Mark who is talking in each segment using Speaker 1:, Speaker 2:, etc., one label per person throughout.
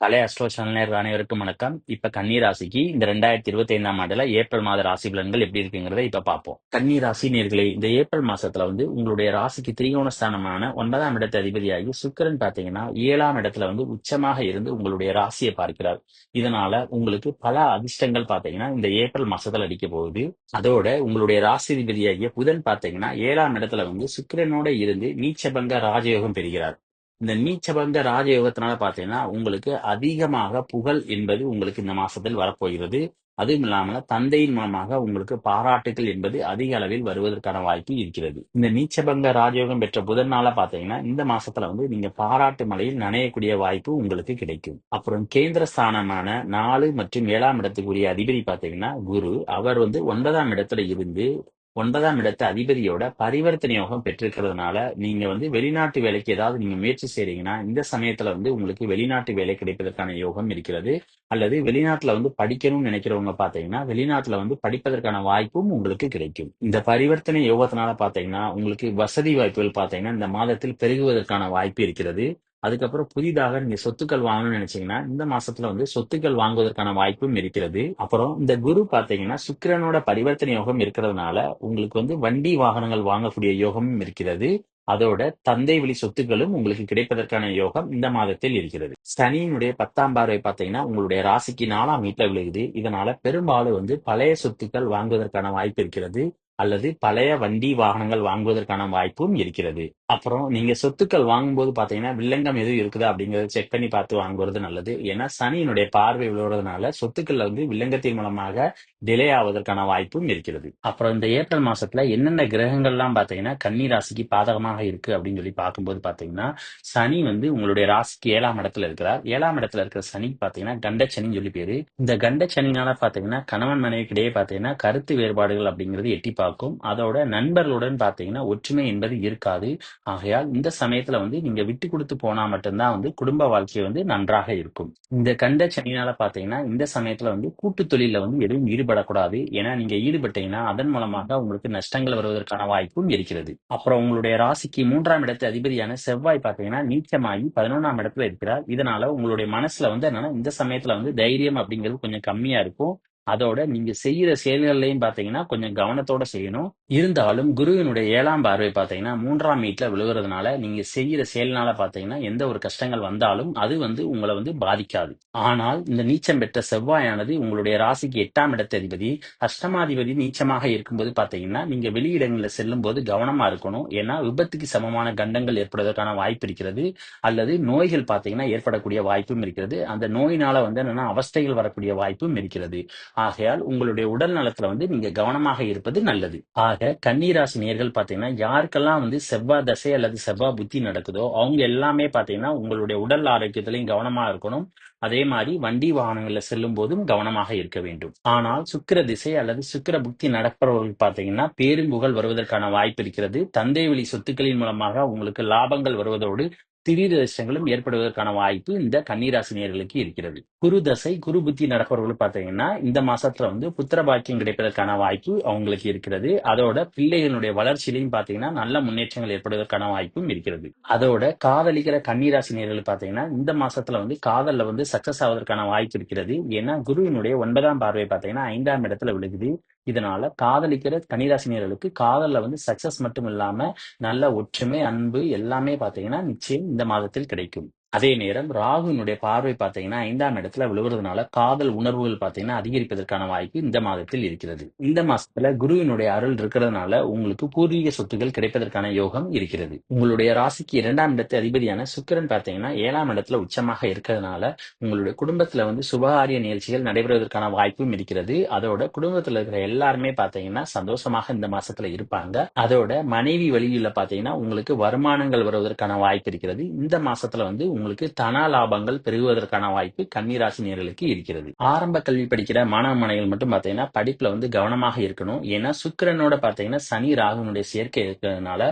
Speaker 1: கலை astro channel அனைவருக்கும் வணக்கம். இப்ப கன்னி ராசிக்கு இந்த ரெண்டாயிரத்தி இருபத்தி ஐந்தாம் ஆண்டுல ஏப்ரல் மாத ராசி பலன்கள் எப்படி இருக்குங்கிறத இப்ப பார்ப்போம். கன்னி ராசி நேர்களை இந்த ஏப்ரல் மாசத்துல வந்து உங்களுடைய ராசிக்கு திரிகோண ஸ்தானமான ஒன்பதாம் இடத்து அதிபதியாகி சுக்கிரன் பாத்தீங்கன்னா ஏழாம் இடத்துல வந்து உச்சமாக இருந்து உங்களுடைய ராசியை பார்க்கிறார். இதனால உங்களுக்கு பல அதிர்ஷ்டங்கள் பாத்தீங்கன்னா இந்த ஏப்ரல் மாசத்துல அடிக்க போகுது. அதோட உங்களுடைய ராசி அதிபதியாகிய புதன் பாத்தீங்கன்னா ஏழாம் இடத்துல வந்து சுக்கிரனோட இருந்து நீச்சபங்க ராஜயோகம் பெறுகிறார். இந்த நீச்சபங்க ராஜயோகத்தினால பாத்தீங்கன்னா உங்களுக்கு அதிகமாக புகழ் என்பது உங்களுக்கு இந்த மாசத்தில் வரப்போகிறது. அதுவும் இல்லாமல் தந்தையின் மூலமாக உங்களுக்கு பாராட்டுகள் என்பது அதிக அளவில் வருவதற்கான வாய்ப்பு இருக்கிறது. இந்த நீச்சபங்க ராஜயோகம் பெற்ற புதன் நாள பாத்தீங்கன்னா இந்த மாசத்துல வந்து நீங்க பாராட்டு மலையில் நனையக்கூடிய வாய்ப்பு உங்களுக்கு கிடைக்கும். அப்புறம் கேந்திர ஸ்தானமான நாலு மற்றும் ஏழாம் இடத்துக்குரிய அதிபதி பாத்தீங்கன்னா குரு. அவர் வந்து ஒன்பதாம் இடத்துல இருந்து ஒன்பதாம் இடத்து அதிபதியோட பரிவர்த்தனை யோகம் பெற்றிருக்கிறதுனால நீங்க வந்து வெளிநாட்டு வேலைக்கு ஏதாவது நீங்க முயற்சி செய்றீங்கன்னா இந்த சமயத்துல வந்து உங்களுக்கு வெளிநாட்டு வேலை கிடைப்பதற்கான யோகம் இருக்கிறது. அல்லது வெளிநாட்டுல வந்து படிக்கணும்னு நினைக்கிறவங்க பாத்தீங்கன்னா வெளிநாட்டுல வந்து படிப்பதற்கான வாய்ப்பும் உங்களுக்கு கிடைக்கும். இந்த பரிவர்த்தனை யோகத்தினால பாத்தீங்கன்னா உங்களுக்கு வசதி வாய்ப்புகள் பாத்தீங்கன்னா இந்த மாதத்தில் பெருகுவதற்கான வாய்ப்பு இருக்கிறது. அதுக்கப்புறம் புதிதாக நீங்க சொத்துக்கள் வாங்கணும்னு நினைச்சீங்கன்னா இந்த மாசத்துல வந்து சொத்துக்கள் வாங்குவதற்கான வாய்ப்பும் இருக்கிறது. அப்புறம் இந்த குரு பாத்தீங்கன்னா சுக்கிரனோட பரிவர்த்தனை யோகம் இருக்கிறதுனால உங்களுக்கு வந்து வண்டி வாகனங்கள் வாங்கக்கூடிய யோகமும் இருக்கிறது. அதோட தந்தை வழி சொத்துக்களும் உங்களுக்கு கிடைப்பதற்கான யோகம் இந்த மாதத்தில் இருக்கிறது. சனியினுடைய பத்தாம் பார்வை பார்த்தீங்கன்னா உங்களுடைய ராசிக்கு நாலாம் வீட்டில் விழுகுது. இதனால பெரும்பாலும் வந்து பழைய சொத்துக்கள் வாங்குவதற்கான வாய்ப்பு இருக்கிறது. அல்லது பழைய வண்டி வாகனங்கள் வாங்குவதற்கான வாய்ப்பும் இருக்கிறது. அப்புறம் நீங்க சொத்துக்கள் வாங்கும்போது பாத்தீங்கன்னா வில்லங்கம் எதுவும் இருக்குதா அப்படிங்கறத செக் பண்ணி பார்த்து வாங்குறது நல்லது. ஏன்னா சனியினுடைய பார்வை விழுறதுனால சொத்துக்கள்ல வந்து வில்லங்கத்தின் மூலமாக டிலே ஆவதற்கான வாய்ப்பும் இருக்கிறது. அப்புறம் இந்த ஏப்ரல் மாசத்துல என்னென்ன கிரகங்கள்லாம் பாத்தீங்கன்னா கன்னி ராசிக்கு பாதகமாக இருக்கு அப்படின்னு சொல்லி பார்க்கும்போது பாத்தீங்கன்னா சனி வந்து உங்களுடைய ராசிக்கு ஏழாம் இடத்துல இருக்கிறார். ஏழாம் இடத்துல இருக்கிற சனி பாத்தீங்கன்னா கண்ட சனின்னு சொல்லி பேரு. இந்த கண்ட சனினால பாத்தீங்கன்னா கணவன் மனைவிக்கிடையே பாத்தீங்கன்னா கருத்து வேறுபாடுகள் அப்படிங்கிறது எட்டி பார்க்கும். அதோட நண்பர்களுடன் பாத்தீங்கன்னா ஒற்றுமை என்பது இருக்காது. ஆகையால் இந்த சமயத்துல வந்து நீங்க விட்டு கொடுத்து போனா மட்டும்தான் வந்து குடும்ப வாழ்க்கை வந்து நன்றாக இருக்கும். இந்த கண்ட சனினால பாத்தீங்கன்னா இந்த சமயத்துல வந்து கூட்டு தொழில வந்து எதுவும் ஈடுபடக்கூடாது. ஏன்னா நீங்க ஈடுபட்டீங்கன்னா அதன் மூலமாக உங்களுக்கு நஷ்டங்கள் வருவதற்கான வாய்ப்பும் இருக்கிறது. அப்புறம் உங்களுடைய ராசிக்கு மூன்றாம் இடத்து அதிபதியான செவ்வாய் பாத்தீங்கன்னா நீச்சமாகி பதினொன்றாம் இடத்துல இருக்கிறார். இதனால உங்களுடைய மனசுல வந்து என்னன்னா இந்த சமயத்துல வந்து தைரியம் அப்படிங்கிறது கொஞ்சம் கம்மியா இருக்கும். அதோட நீங்க செய்யற செயல்கள்லையும் பாத்தீங்கன்னா கொஞ்சம் கவனத்தோட செய்யணும். இருந்தாலும் குருவினுடைய ஏழாம் பார்வை பாத்தீங்கன்னா மூன்றாம் வீட்டுல விழுகிறதுனால நீங்க செய்யற செயல்னால பாத்தீங்கன்னா எந்த ஒரு கஷ்டங்கள் வந்தாலும் அது வந்து உங்களை வந்து பாதிக்காது. ஆனால் இந்த நீச்சம் பெற்ற செவ்வாயானது உங்களுடைய ராசிக்கு எட்டாம் இடத்த அதிபதி அஷ்டமாதிபதி நீச்சமாக இருக்கும்போது பாத்தீங்கன்னா நீங்க வெளியிடங்களில் செல்லும் போது கவனமா இருக்கணும். ஏன்னா விபத்துக்கு சமமான கண்டங்கள் ஏற்படுவதற்கான வாய்ப்பு இருக்கிறது. அல்லது நோய்கள் பாத்தீங்கன்னா ஏற்படக்கூடிய வாய்ப்பும் இருக்கிறது. அந்த நோயினால வந்து என்னன்னா அவஸ்தைகள் வரக்கூடிய வாய்ப்பும் இருக்கிறது. ஆகையால் உங்களுடைய உடல் நலத்துல வந்து நீங்க கவனமாக இருப்பது நல்லது. ஆக கன்னிராசி நேர்கள் பாத்தீங்கன்னா யாருக்கெல்லாம் வந்து செவ்வாய் தசை அல்லது செவ்வாய் புத்தி நடக்குதோ அவங்க எல்லாமே பாத்தீங்கன்னா உங்களுடைய உடல் ஆரோக்கியத்திலையும் கவனமா இருக்கணும். அதே மாதிரி வண்டி வாகனங்கள்ல செல்லும் போதும் கவனமாக இருக்க வேண்டும். ஆனால் சுக்கிர திசை அல்லது சுக்கிர புக்தி நடப்பவர்கள் பார்த்தீங்கன்னா பேரும்புகழ் வருவதற்கான வாய்ப்பு இருக்கிறது. தந்தை வழி சொத்துக்களின் மூலமாக உங்களுக்கு லாபங்கள் வருவதோடு திடீர் அதிர்ஷ்டங்களும் ஏற்படுவதற்கான வாய்ப்பு இந்த கன்னிராசினியர்களுக்கு இருக்கிறது. குரு தசை குரு புத்தி நடப்பவர்கள் பார்த்தீங்கன்னா இந்த மாசத்துல வந்து புத்திர பாக்கியம் கிடைப்பதற்கான வாய்ப்பு அவங்களுக்கு இருக்கிறது. அதோட பிள்ளைகளுடைய வளர்ச்சியிலையும் பாத்தீங்கன்னா நல்ல முன்னேற்றங்கள் ஏற்படுவதற்கான வாய்ப்பும் இருக்கிறது. அதோட காதலிக்கிற கன்னிராசினியர்கள் பாத்தீங்கன்னா இந்த மாசத்துல வந்து காதல்ல வந்து சக்சஸ் ஆவதற்கான வாய்ப்பு இருக்கிறது. ஏன்னா குருவினுடைய ஒன்பதாம் பார்வை பாத்தீங்கன்னா ஐந்தாம் இடத்துல விழுகுது. இதனால காதலிக்கிற கன்னிராசினியர்களுக்கு காதல்ல வந்து சக்சஸ் மட்டும் இல்லாம நல்ல ஒற்றுமை அன்பு எல்லாமே பாத்தீங்கன்னா நிச்சயம் இந்த மாதத்தில் கிடைக்கும். அதே நேரம் ராகுனுடைய பார்வை பார்த்தீங்கன்னா ஐந்தாம் இடத்துல விழுவுறதுனால காதல் உணர்வுகள் பார்த்தீங்கன்னா அதிகரிப்பதற்கான வாய்ப்பு இந்த மாதத்தில் இருக்கிறது. இந்த மாசத்துல குருவினுடைய அருள் இருக்கிறதுனால உங்களுக்கு பூர்வீக சொத்துகள் கிடைப்பதற்கான யோகம் இருக்கிறது. உங்களுடைய ராசிக்கு இரண்டாம் இடத்து அதிபதியான சுக்கிரன் பார்த்தீங்கன்னா ஏழாம் இடத்துல உச்சமாக இருக்கிறதுனால உங்களுடைய குடும்பத்துல வந்து சுபகாரிய நிகழ்ச்சிகள் நடைபெறுவதற்கான வாய்ப்பும் இருக்கிறது. அதோட குடும்பத்துல இருக்கிற எல்லாருமே பார்த்தீங்கன்னா சந்தோஷமாக இந்த மாசத்துல இருப்பாங்க. அதோட மனைவி வழியில பார்த்தீங்கன்னா உங்களுக்கு வருமானங்கள் வருவதற்கான வாய்ப்பு இருக்கிறது. இந்த மாசத்துல வந்து உங்களுக்கு தன லாபங்கள் பெருகுவதற்கான வாய்ப்பு கன்னிராசி நேர்களுக்கு இருக்கிறது. ஆரம்ப கல்வி படிக்கிற மாணவ மாணவிகள் மட்டும் பாத்தீங்கன்னா படிப்புல வந்து கவனமாக இருக்கணும். ஏன்னா சுக்கிரனோட பாத்தீங்கன்னா சனி ராகுனுடைய சேர்க்கை இருக்கிறதுனால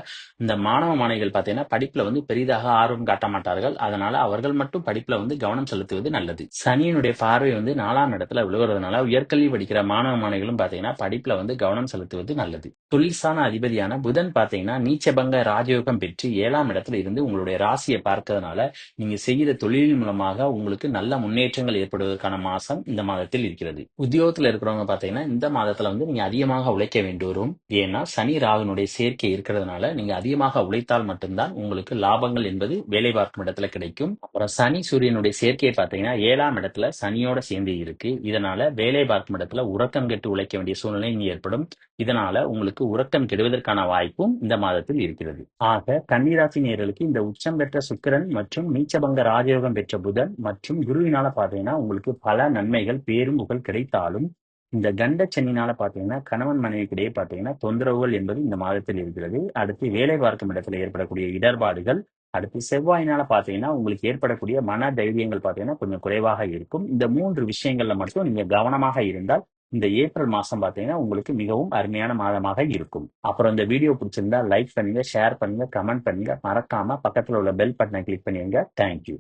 Speaker 1: இந்த மாணவ மாணவிகள் பாத்தீங்கன்னா படிப்புல வந்து பெரிதாக ஆர்வம் காட்ட மாட்டார்கள். அதனால அவர்கள் மட்டும் படிப்புல வந்து கவனம் செலுத்துவது நல்லது. சனியினுடைய பார்வை வந்து நாலாம் இடத்துல விழுகிறதுனால உயர்கல்வி படிக்கிற மாணவ மாணவிகளும் பாத்தீங்கன்னா படிப்புல வந்து கவனம் செலுத்துவது நல்லது. தொழில்சான அதிபதியான புதன் பாத்தீங்கன்னா நீச்சபங்க ராஜயோகம் பெற்று ஏழாம் இடத்துல இருந்து உங்களுடைய ராசியை பார்க்கறதுனால நீங்க செய்கிற தொழிலின் மூலமாக உங்களுக்கு நல்ல முன்னேற்றங்கள் ஏற்படுவதற்கான மாசம் இந்த மாதத்தில் இருக்கிறது. உத்தியோகத்துல இருக்கிறவங்க பாத்தீங்கன்னா இந்த மாதத்துல வந்து நீங்க அதிகமாக உழைக்க வேண்டி வரும் ஏன்னா சனி ராகுனுடைய சேர்க்கை இருக்கிறதுனால நீங்க அதிகமாக உழைத்தால் மட்டும்தான் உங்களுக்கு லாபங்கள் என்பது வேலை பார்க்கும் இடத்துல கிடைக்கும். அப்புறம் சனி சூரியனுடைய சேர்க்கையை பார்த்தீங்கன்னா ஏழாம் இடத்துல சனியோட சேர்ந்து இருக்கு. இதனால வேலை பார்க்கும் இடத்துல உறக்கம் கெட்டு உழைக்க வேண்டிய சூழ்நிலை இங்கு ஏற்படும். இதனால உங்களுக்கு உறக்கம் கெடுவதற்கான வாய்ப்பும் இந்த மாதத்தில் இருக்கிறது. ஆக கன்னிராசி நேர்களுக்கு இந்த உச்சம் பெற்ற சுக்கிரன் மற்றும் நீச்சபங்க ராஜயோகம் பெற்ற புதன் மற்றும் குருவினால பார்த்தீங்கன்னா உங்களுக்கு பல நன்மைகள் பேரும் புகழ் கிடைத்தாலும் இந்த கண்ட சென்னினால பாத்தீங்கன்னா கணவன் மனைவிக்கிடையே பாத்தீங்கன்னா தொந்தரவுகள் என்பது இந்த மாதத்தில் இருக்கிறது. அடுத்து வேலை பார்க்கும் இடத்துல ஏற்படக்கூடிய இடர்பாடுகள் அடுத்து செவ்வாயினால பாத்தீங்கன்னா உங்களுக்கு ஏற்படக்கூடிய மன தைரியங்கள் பாத்தீங்கன்னா கொஞ்சம் குறைவாக இருக்கும். இந்த மூன்று விஷயங்கள்ல மட்டும் நீங்க கவனமாக இருந்தால் இந்த ஏப்ரல் மாசம் பார்த்தீங்கன்னா உங்களுக்கு மிகவும் அருமையான மாதமாக இருக்கும். அப்புறம் இந்த வீடியோ பிடிச்சிருந்தா லைக் பண்ணுங்க ஷேர் பண்ணுங்க கமெண்ட் பண்ணுங்க. மறக்காம பக்கத்தில் உள்ள பெல் பட்டனை கிளிக் பண்ணிடுங்க தேங்க்யூ